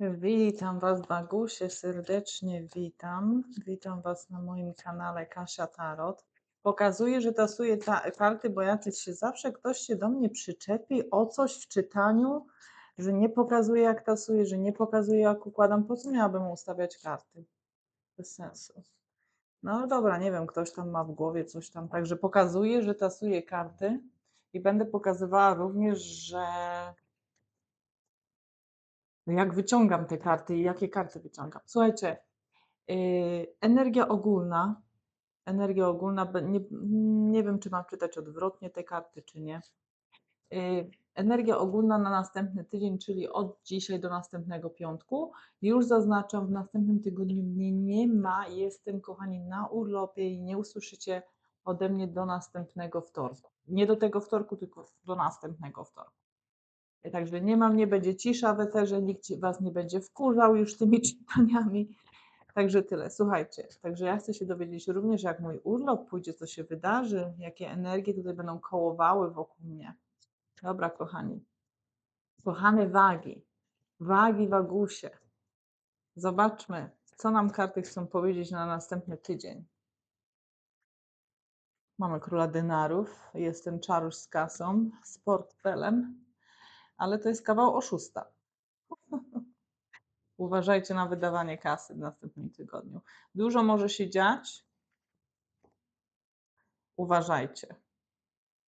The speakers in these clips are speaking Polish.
Witam Was, Bagusie, serdecznie witam. Witam Was na moim kanale Kasia Tarot. Pokazuję, że tasuję ta karty, bo jacyś się zawsze ktoś się do mnie przyczepi o coś w czytaniu, że nie pokazuję jak tasuję, że nie pokazuję jak układam. Po co miałabym ustawiać karty? Bez sensu. No dobra, nie wiem, ktoś tam ma w głowie coś tam. Także pokazuję, że tasuję karty i będę pokazywała również, że jak wyciągam te karty i jakie karty wyciągam. Słuchajcie, yy, energia ogólna, energia ogólna, nie, nie wiem, czy mam czytać odwrotnie te karty, czy nie. Yy, energia ogólna na następny tydzień, czyli od dzisiaj do następnego piątku. Już zaznaczam, w następnym tygodniu mnie nie ma. Jestem, kochani, na urlopie i nie usłyszycie ode mnie do następnego wtorku. Nie do tego wtorku, tylko do następnego wtorku. Także nie mam, nie będzie cisza w eterze, nikt was nie będzie wkurzał już tymi czytaniami. Także tyle. Słuchajcie, także ja chcę się dowiedzieć również, jak mój urlop pójdzie, co się wydarzy, jakie energie tutaj będą kołowały wokół mnie. Dobra, kochani. Kochane wagi, wagi, wagusie. Zobaczmy, co nam karty chcą powiedzieć na następny tydzień. Mamy króla denarów, jestem czarusz z kasą, z portfelem, ale to jest kawał oszusta. Uważajcie na wydawanie kasy w następnym tygodniu. Dużo może się dziać. Uważajcie.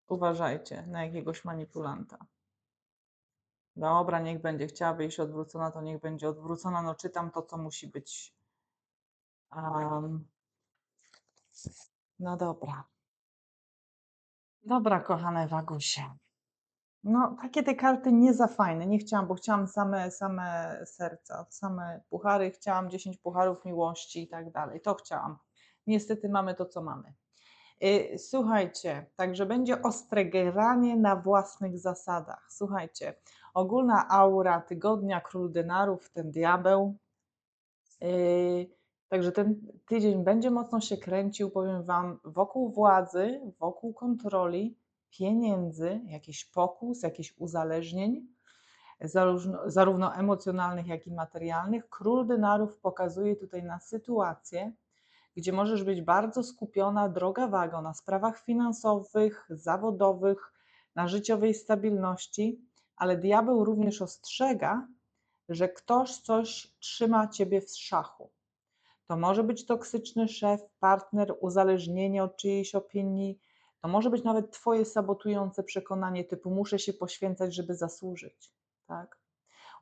Uważajcie na jakiegoś manipulanta. Dobra, niech będzie. Chciała wyjść odwrócona, to niech będzie odwrócona. No czytam to, co musi być. Um, no dobra. Dobra, kochane Wagusie. No, takie te karty nie za fajne. Nie chciałam, bo chciałam same, same serca, same puchary. Chciałam 10 pucharów miłości i tak dalej. To chciałam. Niestety mamy to, co mamy. Y, Słuchajcie, także będzie ostre granie na własnych zasadach. Słuchajcie, ogólna aura tygodnia król denarów, ten diabeł. Yy, Także ten tydzień będzie mocno się kręcił, powiem Wam, wokół władzy, wokół kontroli, pieniędzy, jakiś pokus, jakichś uzależnień, zarówno, zarówno emocjonalnych, jak i materialnych. Król denarów pokazuje tutaj na sytuację, gdzie możesz być bardzo skupiona, droga wago, na sprawach finansowych, zawodowych, na życiowej stabilności, ale diabeł również ostrzega, że ktoś coś trzyma ciebie w szachu. To może być toksyczny szef, partner, uzależnienie od czyjejś opinii. To może być nawet Twoje sabotujące przekonanie typu muszę się poświęcać, żeby zasłużyć. Tak?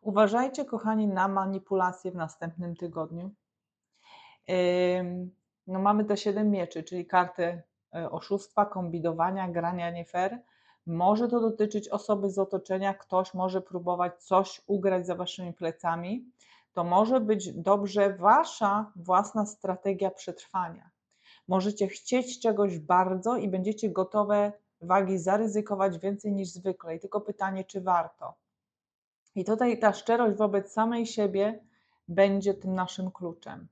Uważajcie, kochani, na manipulacje w następnym tygodniu. No, mamy te siedem mieczy, czyli kartę e, oszustwa, kombinowania, grania nie fair. Może to dotyczyć osoby z otoczenia, ktoś może próbować coś ugrać za waszymi plecami. To może być dobrze wasza własna strategia przetrwania. Możecie chcieć czegoś bardzo i będziecie gotowe wagi zaryzykować więcej niż zwykle. I tylko pytanie, czy warto. I tutaj ta szczerość wobec samej siebie będzie tym naszym kluczem.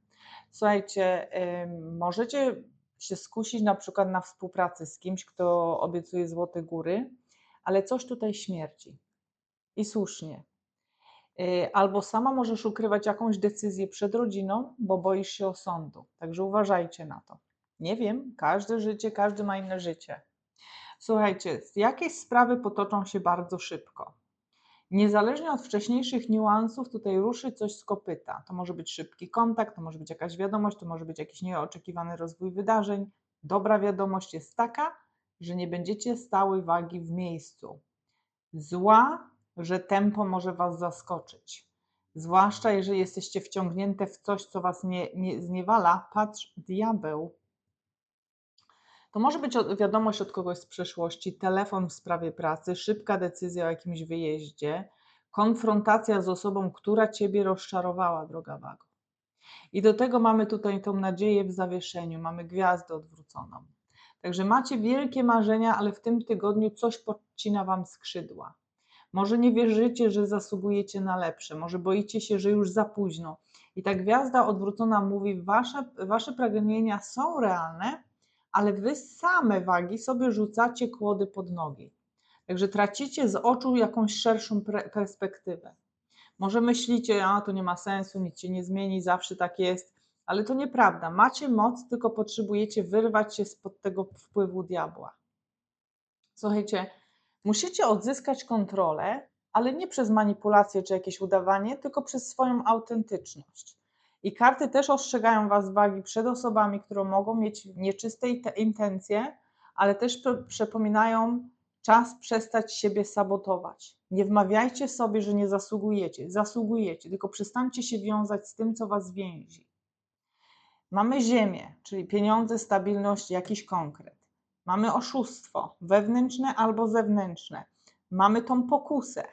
Słuchajcie, możecie się skusić na przykład na współpracę z kimś, kto obiecuje złote góry, ale coś tutaj śmierdzi. I słusznie. Y, Albo sama możesz ukrywać jakąś decyzję przed rodziną, bo boisz się osądu. Także uważajcie na to. Nie wiem, każde życie, każdy ma inne życie. Słuchajcie, jakieś sprawy potoczą się bardzo szybko. Niezależnie od wcześniejszych niuansów, tutaj ruszy coś z kopyta. To może być szybki kontakt, to może być jakaś wiadomość, to może być jakiś nieoczekiwany rozwój wydarzeń. Dobra wiadomość jest taka, że nie będziecie stały wagi w miejscu. Zła, że tempo może Was zaskoczyć. Zwłaszcza jeżeli jesteście wciągnięte w coś, co Was nie, nie zniewala. Patrz, diabeł. To może być wiadomość od kogoś z przeszłości, telefon w sprawie pracy, szybka decyzja o jakimś wyjeździe, konfrontacja z osobą, która Ciebie rozczarowała, droga Wago. I do tego mamy tutaj tą nadzieję w zawieszeniu, mamy gwiazdę odwróconą. Także macie wielkie marzenia, ale w tym tygodniu coś podcina Wam skrzydła. Może nie wierzycie, że zasługujecie na lepsze, może boicie się, że już za późno. I ta gwiazda odwrócona mówi: Wasze, wasze pragnienia są realne, ale wy same wagi sobie rzucacie kłody pod nogi. Także tracicie z oczu jakąś szerszą perspektywę. Może myślicie, a to nie ma sensu, nic się nie zmieni, zawsze tak jest, ale to nieprawda. Macie moc, tylko potrzebujecie wyrwać się spod tego wpływu diabła. Słuchajcie, musicie odzyskać kontrolę, ale nie przez manipulację czy jakieś udawanie, tylko przez swoją autentyczność. I karty też ostrzegają Was wagi przed osobami, które mogą mieć nieczyste intencje, ale też przypominają czas przestać siebie sabotować. Nie wmawiajcie sobie, że nie zasługujecie. Zasługujecie, tylko przestańcie się wiązać z tym, co Was więzi. Mamy ziemię, czyli pieniądze, stabilność, jakiś konkret. Mamy oszustwo wewnętrzne albo zewnętrzne. Mamy tą pokusę.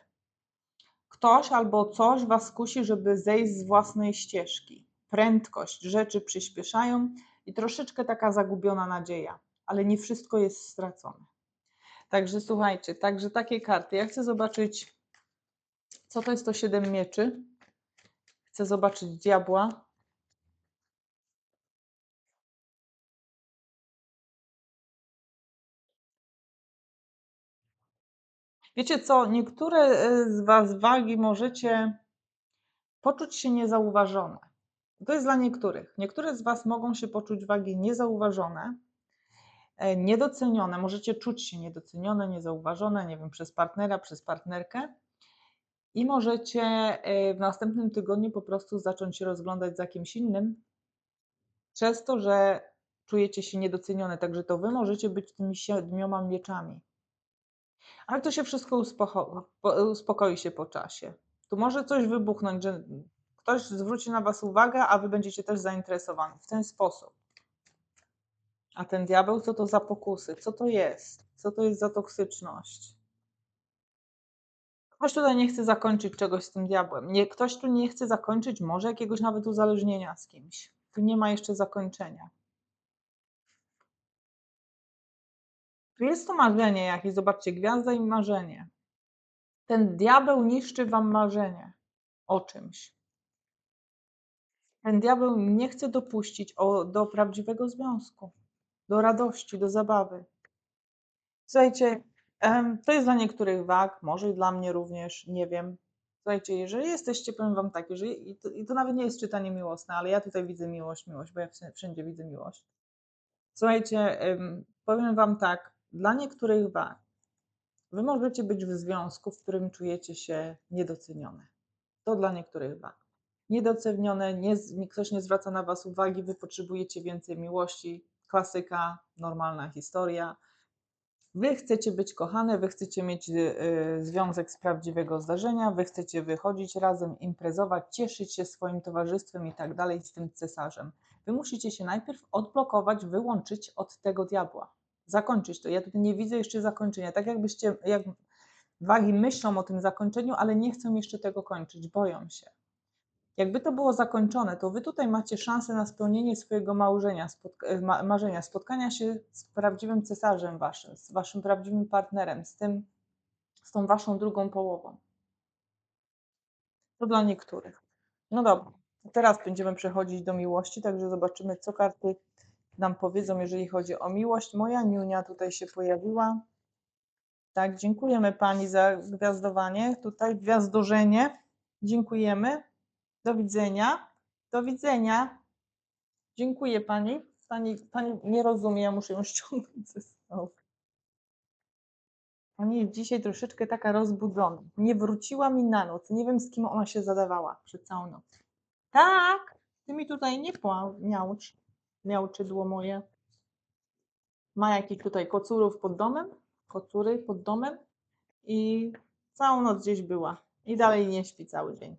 Ktoś albo coś Was kusi, żeby zejść z własnej ścieżki. Prędkość, rzeczy przyspieszają i troszeczkę taka zagubiona nadzieja, ale nie wszystko jest stracone. Także słuchajcie, także takie karty. Ja chcę zobaczyć, co to jest to siedem mieczy. Chcę zobaczyć diabła. Wiecie co, niektóre e, z Was wagi możecie poczuć się niezauważone. To jest dla niektórych. Niektóre z Was mogą się poczuć wagi niezauważone, e, niedocenione. Możecie czuć się niedocenione, niezauważone, nie wiem, przez partnera, przez partnerkę. I możecie e, w następnym tygodniu po prostu zacząć się rozglądać za kimś innym, przez to, że czujecie się niedocenione. Także to Wy możecie być tymi siedmioma mieczami. Ale to się wszystko uspokoi się po czasie. Tu może coś wybuchnąć, że ktoś zwróci na Was uwagę, a Wy będziecie też zainteresowani w ten sposób. A ten diabeł, co to za pokusy? Co to jest? Co to jest za toksyczność? Ktoś tutaj nie chce zakończyć czegoś z tym diabłem. Nie, ktoś tu nie chce zakończyć może jakiegoś nawet uzależnienia z kimś. Tu nie ma jeszcze zakończenia. Tu jest to marzenie jakieś, zobaczcie, gwiazda i marzenie. Ten diabeł niszczy wam marzenie o czymś. Ten diabeł nie chce dopuścić o, do prawdziwego związku, do radości, do zabawy. Słuchajcie, to jest dla niektórych wag, może i dla mnie również, nie wiem. Słuchajcie, jeżeli jesteście, powiem Wam tak, jeżeli, i to, i to nawet nie jest czytanie miłosne, ale ja tutaj widzę miłość, miłość, bo ja wszędzie widzę miłość. Słuchajcie, powiem Wam tak, dla niektórych wag, Wy możecie być w związku, w którym czujecie się niedocenione. To dla niektórych wag. Niedocenione, nie, ktoś nie zwraca na Was uwagi, Wy potrzebujecie więcej miłości. Klasyka, normalna historia. Wy chcecie być kochane, wy chcecie mieć y, związek z prawdziwego zdarzenia, wy chcecie wychodzić razem, imprezować, cieszyć się swoim towarzystwem i tak dalej z tym cesarzem. Wy musicie się najpierw odblokować, wyłączyć od tego diabła zakończyć to. Ja tutaj nie widzę jeszcze zakończenia. Tak jakbyście, jak wagi myślą o tym zakończeniu, ale nie chcą jeszcze tego kończyć, boją się. Jakby to było zakończone, to wy tutaj macie szansę na spełnienie swojego małżenia, spotka e, marzenia, spotkania się z prawdziwym cesarzem waszym, z waszym prawdziwym partnerem, z tym, z tą waszą drugą połową. To dla niektórych. No dobra, teraz będziemy przechodzić do miłości, także zobaczymy, co karty nam powiedzą, jeżeli chodzi o miłość. Moja niunia tutaj się pojawiła. Tak, dziękujemy Pani za gwiazdowanie, tutaj gwiazdorzenie. Dziękujemy. Do widzenia. Do widzenia. Dziękuję Pani. Pani, pani nie rozumie, ja muszę ją ściągnąć ze stołu. Pani jest dzisiaj troszeczkę taka rozbudzona. Nie wróciła mi na noc. Nie wiem, z kim ona się zadawała przez całą noc. Tak, ty mi tutaj nie miałcz miałczydło moje. Ma jakiś tutaj kocurów pod domem, kocury pod domem i całą noc gdzieś była i dalej nie śpi cały dzień.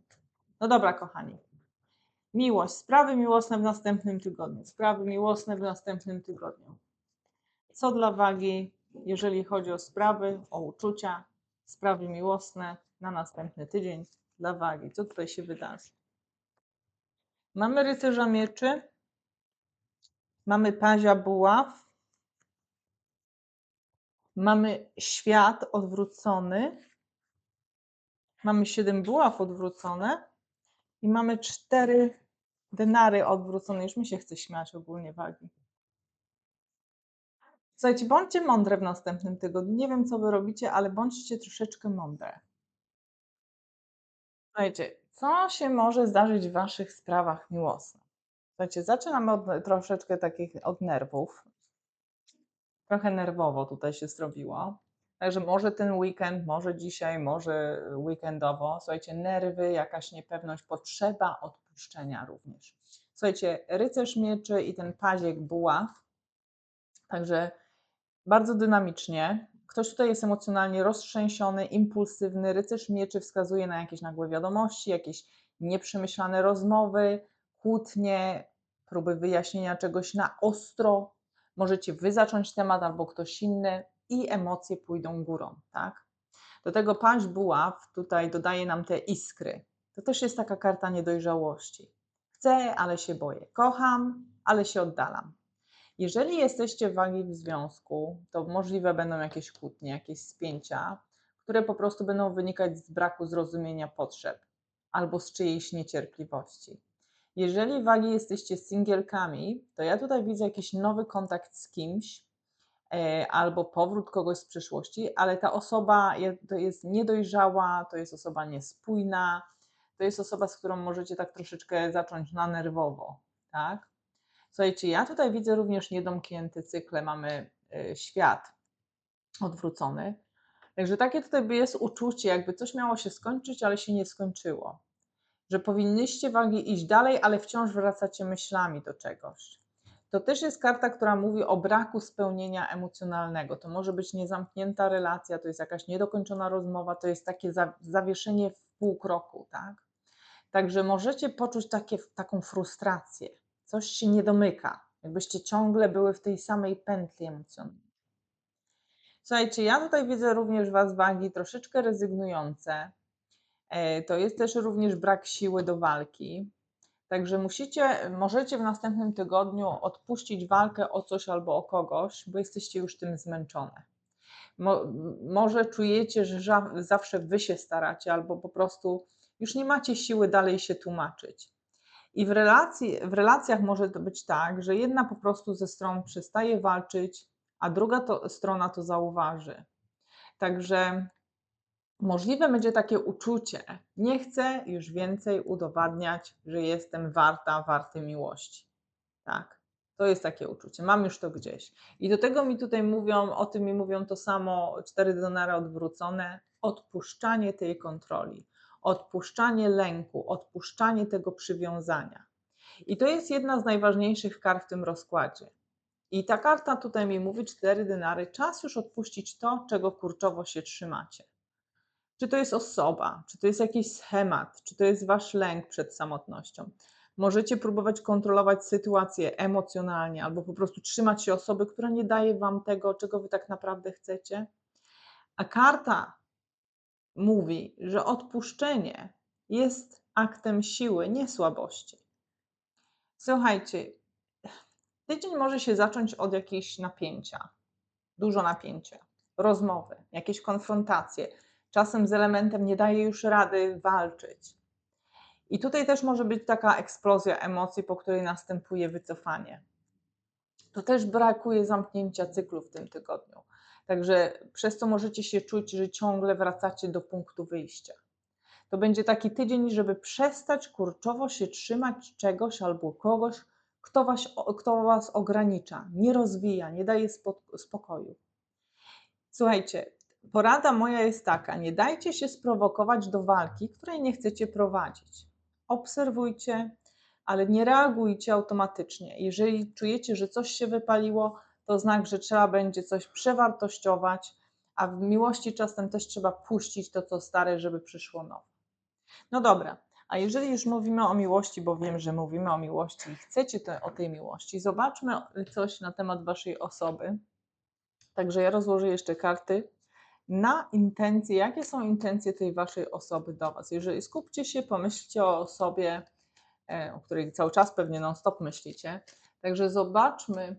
No dobra, kochani. Miłość, sprawy miłosne w następnym tygodniu. Sprawy miłosne w następnym tygodniu. Co dla wagi, jeżeli chodzi o sprawy, o uczucia, sprawy miłosne na następny tydzień dla wagi. Co tutaj się wydarzy? Mamy rycerza mieczy, Mamy pazia buław. Mamy świat odwrócony. Mamy siedem buław odwrócone. I mamy cztery denary odwrócone. Już mi się chce śmiać ogólnie wagi. Słuchajcie, bądźcie mądre w następnym tygodniu. Nie wiem, co wy robicie, ale bądźcie troszeczkę mądre. Słuchajcie, co się może zdarzyć w waszych sprawach miłosnych? Słuchajcie, zaczynamy od troszeczkę takich od nerwów. Trochę nerwowo tutaj się zrobiło. Także może ten weekend, może dzisiaj, może weekendowo. Słuchajcie, nerwy, jakaś niepewność, potrzeba odpuszczenia również. Słuchajcie, rycerz mieczy i ten paziek buław. Także bardzo dynamicznie. Ktoś tutaj jest emocjonalnie roztrzęsiony, impulsywny. Rycerz mieczy wskazuje na jakieś nagłe wiadomości, jakieś nieprzemyślane rozmowy, kłótnie, próby wyjaśnienia czegoś na ostro. Możecie wy zacząć temat albo ktoś inny i emocje pójdą górą, tak? Do tego paź buław tutaj dodaje nam te iskry. To też jest taka karta niedojrzałości. Chcę, ale się boję. Kocham, ale się oddalam. Jeżeli jesteście wagi w związku, to możliwe będą jakieś kłótnie, jakieś spięcia, które po prostu będą wynikać z braku zrozumienia potrzeb albo z czyjejś niecierpliwości. Jeżeli wagi jesteście singielkami, to ja tutaj widzę jakiś nowy kontakt z kimś e, albo powrót kogoś z przyszłości, ale ta osoba to jest niedojrzała, to jest osoba niespójna, to jest osoba, z którą możecie tak troszeczkę zacząć na nerwowo, tak? Słuchajcie, ja tutaj widzę również niedomknięte cykle, mamy e, świat odwrócony. Także takie tutaj jest uczucie, jakby coś miało się skończyć, ale się nie skończyło. Że powinnyście wagi iść dalej, ale wciąż wracacie myślami do czegoś. To też jest karta, która mówi o braku spełnienia emocjonalnego. To może być niezamknięta relacja, to jest jakaś niedokończona rozmowa, to jest takie zawieszenie w pół kroku, tak? Także możecie poczuć takie, taką frustrację coś się nie domyka, jakbyście ciągle były w tej samej pętli emocjonalnej. Słuchajcie, ja tutaj widzę również Was wagi troszeczkę rezygnujące. E, to jest też również brak siły do walki. Także musicie, możecie w następnym tygodniu odpuścić walkę o coś albo o kogoś, bo jesteście już tym zmęczone. Mo, może czujecie, że zawsze wy się staracie, albo po prostu już nie macie siły dalej się tłumaczyć. I w, relacji, w relacjach może to być tak, że jedna po prostu ze stron przestaje walczyć, a druga to, strona to zauważy. Także możliwe będzie takie uczucie: nie chcę już więcej udowadniać, że jestem warta, warty miłości. Tak. To jest takie uczucie, mam już to gdzieś. I do tego mi tutaj mówią, o tym mi mówią to samo cztery donary odwrócone, odpuszczanie tej kontroli odpuszczanie lęku, odpuszczanie tego przywiązania. I to jest jedna z najważniejszych kart w tym rozkładzie. I ta karta tutaj mi mówi, cztery denary, czas już odpuścić to, czego kurczowo się trzymacie. Czy to jest osoba, czy to jest jakiś schemat, czy to jest wasz lęk przed samotnością. Możecie próbować kontrolować sytuację emocjonalnie, albo po prostu trzymać się osoby, która nie daje wam tego, czego wy tak naprawdę chcecie. A karta mówi, że odpuszczenie jest aktem siły, nie słabości. Słuchajcie, tydzień może się zacząć od jakiegoś napięcia, dużo napięcia, rozmowy, jakieś konfrontacje. Czasem z elementem nie daje już rady walczyć. I tutaj też może być taka eksplozja emocji, po której następuje wycofanie. To też brakuje zamknięcia cyklu w tym tygodniu. Także przez to możecie się czuć, że ciągle wracacie do punktu wyjścia. To będzie taki tydzień, żeby przestać kurczowo się trzymać czegoś albo kogoś, kto was, kto was ogranicza, nie rozwija, nie daje spokoju. Słuchajcie, porada moja jest taka: nie dajcie się sprowokować do walki, której nie chcecie prowadzić. Obserwujcie, ale nie reagujcie automatycznie. Jeżeli czujecie, że coś się wypaliło, to znak, że trzeba będzie coś przewartościować, a w miłości czasem też trzeba puścić to, co stare, żeby przyszło nowe. No dobra, a jeżeli już mówimy o miłości, bo wiem, że mówimy o miłości i chcecie te, o tej miłości, zobaczmy coś na temat Waszej osoby. Także ja rozłożę jeszcze karty na intencje, jakie są intencje tej Waszej osoby do Was. Jeżeli skupcie się, pomyślcie o osobie, e, o której cały czas pewnie non-stop myślicie. Także zobaczmy,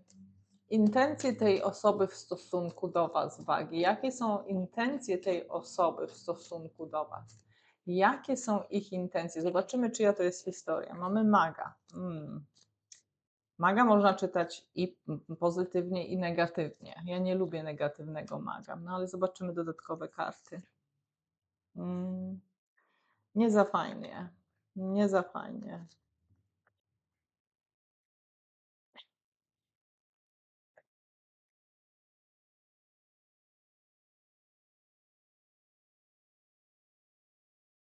intencje tej osoby w stosunku do Was, wagi? Jakie są intencje tej osoby w stosunku do Was? Jakie są ich intencje? Zobaczymy, czyja to jest historia. Mamy maga. Hmm. Maga można czytać i pozytywnie, i negatywnie. Ja nie lubię negatywnego maga, no ale zobaczymy dodatkowe karty. Hmm. Nie za fajnie. Nie za fajnie.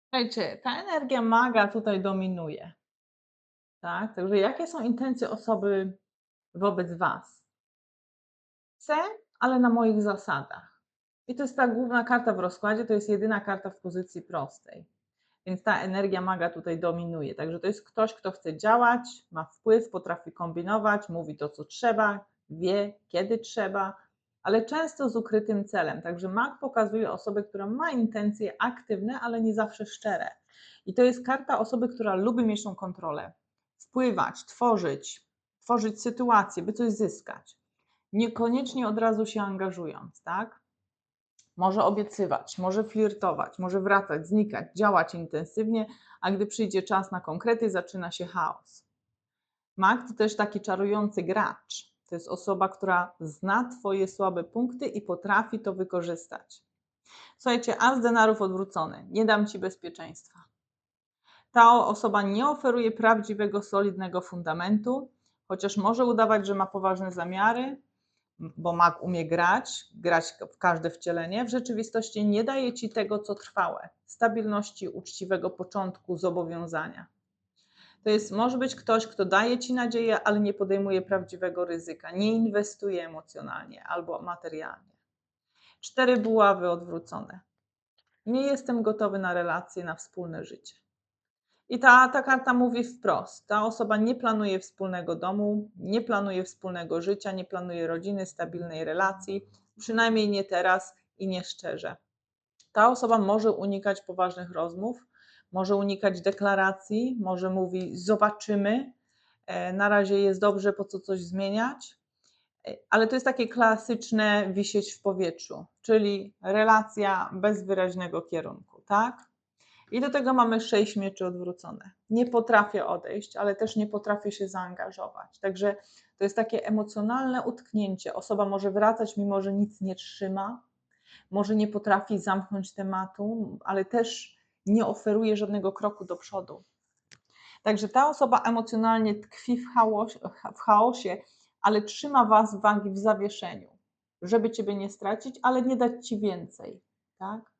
Słuchajcie, ta energia maga tutaj dominuje. Tak? Także jakie są intencje osoby wobec Was? Chcę, ale na moich zasadach. I to jest ta główna karta w rozkładzie, to jest jedyna karta w pozycji prostej. Więc ta energia maga tutaj dominuje. Także to jest ktoś, kto chce działać, ma wpływ, potrafi kombinować, mówi to, co trzeba, wie, kiedy trzeba, ale często z ukrytym celem. Także mag pokazuje osobę, która ma intencje aktywne, ale nie zawsze szczere. I to jest karta osoby, która lubi mieć tą kontrolę, wpływać, tworzyć, tworzyć sytuację, by coś zyskać. Niekoniecznie od razu się angażując, tak? Może obiecywać, może flirtować, może wracać, znikać, działać intensywnie, a gdy przyjdzie czas na konkrety, zaczyna się chaos. Mag to też taki czarujący gracz. To jest osoba, która zna Twoje słabe punkty i potrafi to wykorzystać. Słuchajcie, as denarów odwrócony. Nie dam Ci bezpieczeństwa. Ta osoba nie oferuje prawdziwego, solidnego fundamentu, chociaż może udawać, że ma poważne zamiary, bo mag umie grać, grać w każde wcielenie, w rzeczywistości nie daje ci tego, co trwałe, stabilności, uczciwego początku, zobowiązania. To jest, może być ktoś, kto daje ci nadzieję, ale nie podejmuje prawdziwego ryzyka, nie inwestuje emocjonalnie albo materialnie. Cztery buławy odwrócone. Nie jestem gotowy na relacje, na wspólne życie. I ta, ta karta mówi wprost: ta osoba nie planuje wspólnego domu, nie planuje wspólnego życia, nie planuje rodziny, stabilnej relacji, przynajmniej nie teraz i nie szczerze. Ta osoba może unikać poważnych rozmów, może unikać deklaracji, może mówi: Zobaczymy, e, na razie jest dobrze, po co coś zmieniać. E, ale to jest takie klasyczne wisieć w powietrzu, czyli relacja bez wyraźnego kierunku, tak? I do tego mamy sześć mieczy odwrócone. Nie potrafię odejść, ale też nie potrafię się zaangażować. Także to jest takie emocjonalne utknięcie. Osoba może wracać, mimo że nic nie trzyma, może nie potrafi zamknąć tematu, ale też nie oferuje żadnego kroku do przodu. Także ta osoba emocjonalnie tkwi w chaosie, w chaosie ale trzyma Was wagi w zawieszeniu, żeby Ciebie nie stracić, ale nie dać Ci więcej. Tak?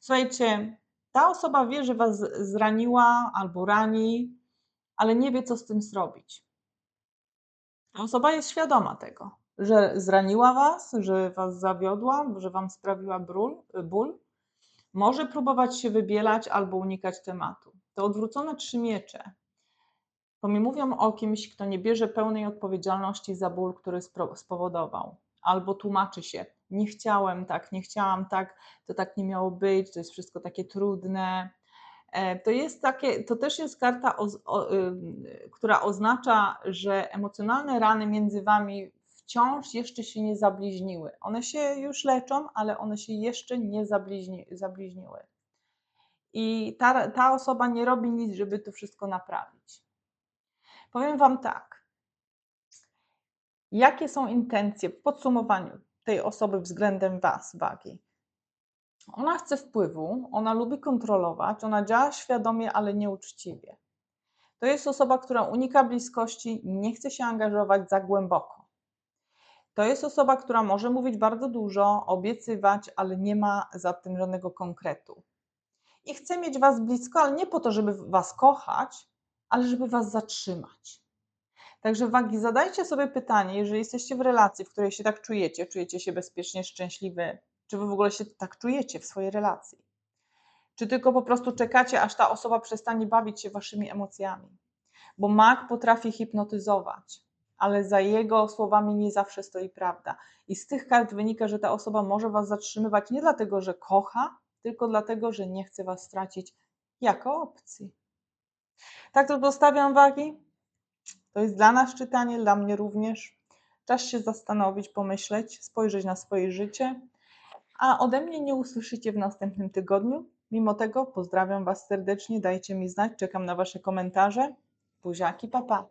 Słuchajcie, ta osoba wie, że was zraniła albo rani, ale nie wie, co z tym zrobić. Ta osoba jest świadoma tego, że zraniła was, że was zawiodła, że wam sprawiła ból, ból. Może próbować się wybielać albo unikać tematu. Te odwrócone trzy miecze to mi mówią o kimś, kto nie bierze pełnej odpowiedzialności za ból, który spowodował, albo tłumaczy się, nie chciałem tak, nie chciałam tak, to tak nie miało być, to jest wszystko takie trudne. E, to jest takie, to też jest karta, o, o, która oznacza, że emocjonalne rany między wami wciąż jeszcze się nie zabliźniły. One się już leczą, ale one się jeszcze nie zabliźni, zabliźniły. I ta, ta osoba nie robi nic, żeby to wszystko naprawić. Powiem Wam tak. Jakie są intencje w podsumowaniu tej osoby względem Was, wagi. Ona chce wpływu, ona lubi kontrolować, ona działa świadomie, ale nieuczciwie. To jest osoba, która unika bliskości, nie chce się angażować za głęboko. To jest osoba, która może mówić bardzo dużo, obiecywać, ale nie ma za tym żadnego konkretu. I chce mieć Was blisko, ale nie po to, żeby Was kochać, ale żeby Was zatrzymać. Także wagi, zadajcie sobie pytanie, jeżeli jesteście w relacji, w której się tak czujecie, czujecie się bezpiecznie, szczęśliwy, czy wy w ogóle się tak czujecie w swojej relacji? Czy tylko po prostu czekacie, aż ta osoba przestanie bawić się waszymi emocjami? Bo mag potrafi hipnotyzować, ale za jego słowami nie zawsze stoi prawda. I z tych kart wynika, że ta osoba może was zatrzymywać nie dlatego, że kocha, tylko dlatego, że nie chce was stracić jako opcji. Tak to dostawiam wagi. To jest dla nas czytanie, dla mnie również. Czas się zastanowić, pomyśleć, spojrzeć na swoje życie. A ode mnie nie usłyszycie w następnym tygodniu. Mimo tego pozdrawiam Was serdecznie, dajcie mi znać, czekam na Wasze komentarze. Buziaki, papa.